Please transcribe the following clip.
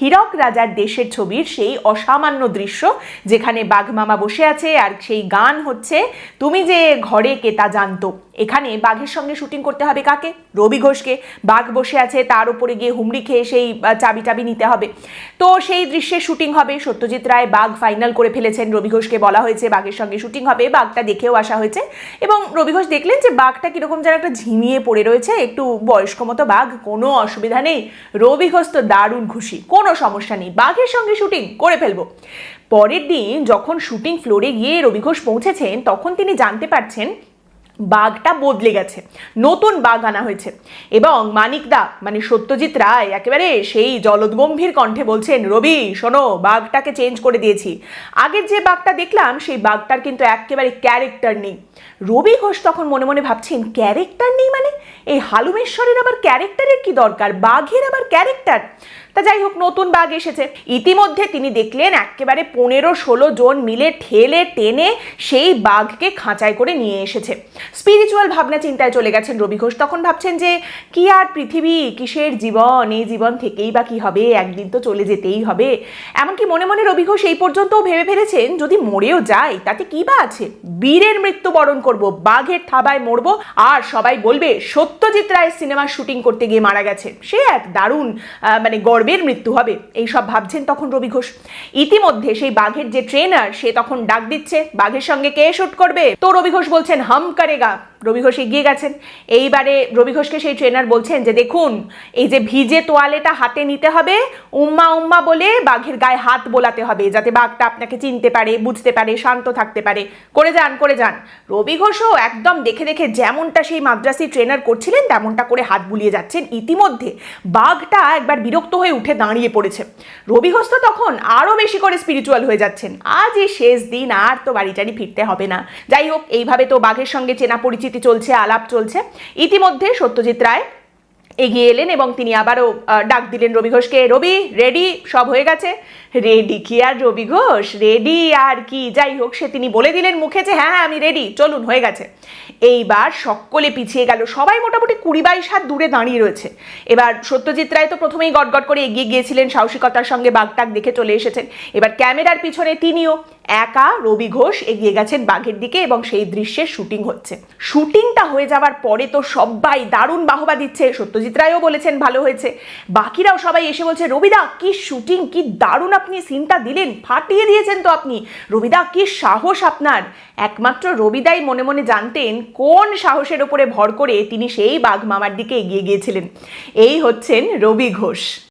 হীরক রাজার দেশের ছবির সেই অসামান্য দৃশ্য যেখানে বাঘমামা বসে আছে আর সেই গান হচ্ছে, তুমি যে ঘরে কে তা জানতো? এখানে বাঘের সঙ্গে শুটিং করতে হবে কাকে? রবি ঘোষকে। বাঘ বসে আছে, তার উপরে গিয়ে হুমড়ি খেয়ে সেই চাবি টাবি নিতে হবে। তো সেই দৃশ্যে শুটিং হবে। সত্যজিৎ রায় বাঘ ফাইনাল করে ফেলেছেন। রবি ঘোষকে বলা হয়েছে বাঘের সঙ্গে শুটিং হবে। বাঘটা দেখেও আসা হয়েছে। এবং রবি ঘোষ দেখলেন যে বাঘটা কীরকম যেন একটা ঝিমিয়ে পড়ে রয়েছে। একটু বয়স্ক মতো বাঘ, কোনো অসুবিধা নেই। রবি ঘোষ তো দারুণ খুশি। কোনো সমস্যা নেই। বাঘের সঙ্গে শুটিং করে ফেলব। পরের দিন যখন শুটিং ফ্লোরে গিয়ে রবি ঘোষ পৌঁছেছেন, তখন তিনি জানতে পারছেন বাঘটা বদলে গেছে, নতুন বাঘ আনা হয়েছে। এবং মানিকদা মানে সত্যজিৎ রায়, একেবারে সেই জলদগম্ভীর কণ্ঠে বলছেন, রবি, শোনো বাঘটাকে চেঞ্জ করে দিয়েছি। আগের যে বাঘটা দেখলাম, সেই বাঘটার কিন্তু একেবারে ক্যারেক্টার নেই। রবি ঘোষ তখন মনে মনে ভাবছেন ক্যারেক্টার নেই মানে? এই হালুমেশ্বরের আবার ক্যারেক্টারের কি দরকার? বাঘের আবার ক্যারেক্টার তা যাই হোক, নতুন বাঘ এসেছে। ইতিমধ্যে তিনি দেখলেন, একেবারে পনেরো ষোলো জন মিলে ঠেলে টেনে সেই বাঘকে খাঁচায় করে নিয়ে এসেছে। স্পিরিচুয়াল ভাবনা চিন্তায় চলে গেছেন রবি ঘোষ। তখন ভাবছেন যে, কি আর পৃথিবী, কিসের জীবন? এই জীবন থেকেই বা কি হবে? একদিন তো চলে যেতেই হবে। এমনকি মনে মনে রবি ঘোষ এই পর্যন্তও ভেবে ফেলেছেন, যদি মরেও যায় তাতে কি বা আছে? বীরের মৃত্যুবরণ করব, বাঘের থাবায় মরবো, আর সবাই বলবে, সত্যজিৎ রায়ের সিনেমার শুটিং করতে গিয়ে মারা গেছে সে এক দারুণ মানে গর্বের মৃত্যু হবে, এই সব ভাবছেন তখন রবি ঘোষ। ইতিমধ্যে সেই বাঘের যে ট্রেনার সে তখন ডাক দিচ্ছে, বাঘের সঙ্গে কে শুট করবে? তো রবি ঘোষ বলছেন হাম pegar. রবি ঘোষ এগিয়ে গেছেন। এইবারে রবি ঘোষকে সেই ট্রেনার বলছেন যে, দেখুন, এই যে ভিজে তোয়ালেটা হাতে নিতে হবে, উম্মা উম্মা বলে বাঘের গায়ে হাত বোলাতে হবে, যাতে বাঘটা আপনাকে চিনতে পারে, বুঝতে পারে, শান্ত থাকতে পারে। করে যান করে যান। রবি ঘোষও একদম দেখে দেখে যেমনটা সেই মাদ্রাসি ট্রেনার করছিলেন, তেমনটা করে হাত বুলিয়ে যাচ্ছেন। ইতিমধ্যে বাঘটা একবার বিরক্ত হয়ে উঠে দাঁড়িয়ে পড়েছে। রবি ঘোষ তো তখন আরও বেশি করে স্পিরিচুয়াল হয়ে যাচ্ছেন। আজ এই শেষ দিন, আর তো বাড়ি টাড়ি ফিরতে হবে না। যাই হোক, এইভাবে তো বাঘের সঙ্গে চেনা পরিচিতি চলছে, আলাপ চলছে। ইতিমধ্যে সত্যজিৎ রায় এগিয়ে এলেন এবং তিনি আবারও ডাক দিলেন রবি ঘোষকে, রবি রেডি সব হয়ে গেছে। রেডি কি আর রবি ঘোষ? রেডি আর কি? যাই হোক, সে তিনি বলে দিলেন মুখে যে হ্যাঁ হ্যাঁ আমি রেডি চলুন, হয়ে গেছে। এইবার সকলে পিছিয়ে গেল। সবাই মোটামুটি কুড়ি বাইশ হাত দূরে দাঁড়িয়ে রয়েছে। এবার সত্যজিৎ রায় তো প্রথমেই গটগট করে এগিয়ে গিয়েছিলেন, সাহসিকতার সঙ্গে বাঘটাক দেখে চলে এসেছেন। এবার ক্যামেরার পিছনে তিনিও একা রবি ঘোষ এগিয়ে গেছেন বাঘের দিকে এবং সেই দৃশ্যের শুটিং হচ্ছে। শুটিংটা হয়ে যাওয়ার পরে তো সবাই দারুণ বাহবা দিচ্ছে। সত্যজিৎ রায়ও বলেছেন, ভালো হয়েছে। বাকিরাও সবাই এসে বলছে, রবিদা, কি শুটিং, কি দারুণ আপনি সিনটা দিলেন, ফাটিয়ে দিয়েছেন তো আপনি। রবিদা, কি সাহস আপনার? একমাত্র রবিদাই মনে মনে জানতেন কোন সাহসের উপরে ভর করে তিনি সেই বাঘ মামার দিকে এগিয়ে গিয়েছিলেন। এই হচ্ছেন রবি ঘোষ।